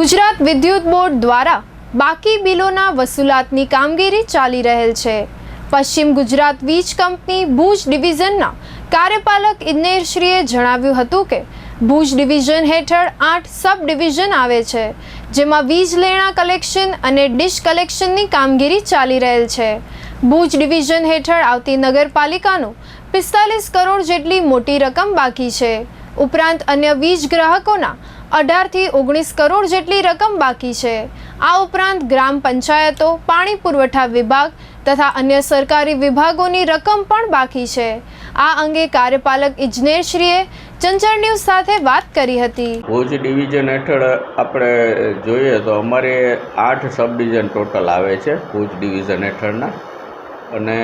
ગુજરાત વિદ્યુત બોર્ડ દ્વારા બાકી બિલોના વસૂલાતની કામગીરી ચાલી રહેલ છે. પશ્ચિમ ગુજરાત વીજ કંપની ભુજ ડિવિઝનના કાર્યપાલક ઇજનેરશ્રીએ જણાવ્યું હતું કે, ભુજ ડિવિઝન હેઠળ આઠ સબ ડિવિઝન આવે છે, જેમાં વીજ લેણા કલેક્શન અને ડિશ કલેક્શનની કામગીરી ચાલી રહેલ છે. ભુજ ડિવિઝન હેઠળ આવતી નગરપાલિકાનું પિસ્તાલીસ કરોડ જેટલી મોટી રકમ બાકી છે. ઉપરાંત અન્ય વીજ ગ્રાહકોના અઢારથી ઓગણીસ કરોડ જેટલી રકમ બાકી છે. આ ઉપરાંત ગ્રામ પંચાયતો, પાણી પુરવઠા વિભાગ તથા અન્ય સરકારી વિભાગોની રકમ પણ બાકી છે. આ અંગે કાર્યપાલક ઇજનેરશ્રીએ ચંચળ ન્યૂઝ સાથે વાત કરી હતી. ભુજ ડિવિઝન હેઠળ આપણે જોઈએ તો અમારે આઠ સબ ડિવિઝન ટોટલ આવે છે ભુજ ડિવિઝન હેઠળના. અને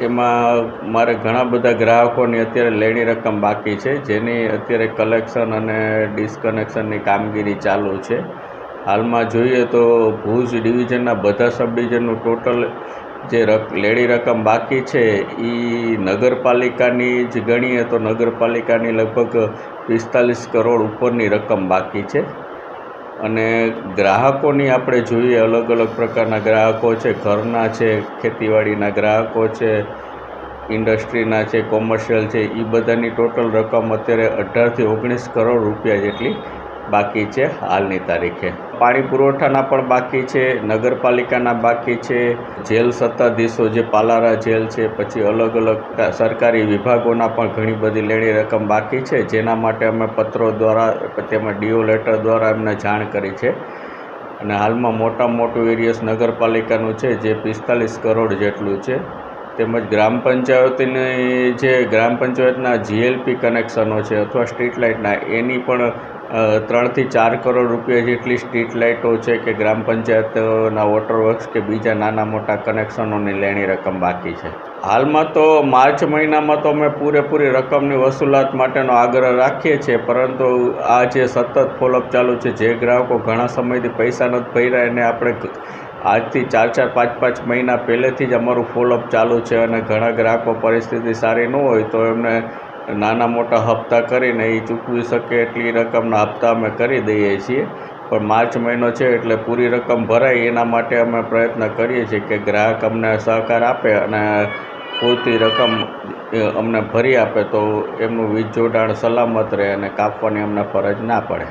એમાં મારે ઘણા બધા ગ્રાહકોની અત્યારે લેણી રકમ બાકી છે, જેની અત્યારે કલેક્શન અને ડિસ્કનેક્શનની કામગીરી ચાલુ છે. હાલમાં જોઈએ તો ભુજ ડિવિઝનના બધા સબ ડિવિઝનનું ટોટલ જે રક, લેણી રકમ બાકી છે એ નગરપાલિકાની જ ગણીએ તો નગરપાલિકાની લગભગ પિસ્તાલીસ કરોડ ઉપરની રકમ બાકી છે. અને ગ્રાહકોની આપણે જોઈએ અલગ અલગ પ્રકારના ગ્રાહકો છે, ઘરના છે, ખેતીવાડીના ગ્રાહકો છે, ઇન્ડસ્ટ્રીના છે, કોમર્શિયલ છે એ બધાની ટોટલ રકમ અત્યારે અઢારથી ઓગણીસ કરોડ રૂપિયા જેટલી બાકી છે હાલની તારીખે. પાણી પુરવઠાના પણ બાકી છે, નગરપાલિકાના બાકી છે, જેલ સત્તાધીશો જે પાલારા જેલ છે, પછી અલગ અલગ સરકારી વિભાગોના પણ ઘણી બધી લેણી રકમ બાકી છે, જેના માટે અમે પત્રો દ્વારા તેમજ ડીઓ લેટર દ્વારા એમને જાણ કરી છે. અને હાલમાં મોટા મોટું એરિયસ નગરપાલિકાનું છે, જે પિસ્તાલીસ કરોડ જેટલું છે. તેમજ ગ્રામ પંચાયતની જે ગ્રામ પંચાયતના જીએલપી કનેક્શનો છે, અથવા સ્ટ્રીટ લાઇટના એની પણ ત્રણથી ચાર કરોડ રૂપિયા જેટલી સ્ટ્રીટ લાઇટો છે કે ગ્રામ પંચાયતના વોટર વર્ક્સ કે બીજા નાના મોટા કનેક્શનોની લેણી રકમ બાકી છે. હાલમાં તો માર્ચ મહિનામાં તો અમે પૂરેપૂરી રકમની વસૂલાત માટેનો આગ્રહ રાખીએ છીએ, પરંતુ આ જે સતત ફોલોઅપ ચાલુ છે, જે ગ્રાહકો ઘણા સમયથી પૈસા નથી ભર્યા એને આપણે આજથી ચાર ચાર, પાંચ પાંચ મહિના પહેલેથી જ અમારું ફોલોઅપ ચાલુ છે અને ઘણા ગ્રાહકો પરિસ્થિતિ સારી ન હોય તો એમને નાના મોટા હપ્તા કરીને એ ચૂકવી શકે એટલી રકમના હપ્તા અમે કરી દઈએ છીએ. પણ માર્ચ મહિનો છે એટલે પૂરી રકમ ભરાય, એના માટે અમે પ્રયત્ન કરીએ છીએ કે ગ્રાહક અમને સહકાર આપે અને પૂરતી રકમ અમને ભરી આપે તો એમનું વીજ જોડાણ સલામત રહે અને કાપવાની અમને ફરજ ના પડે.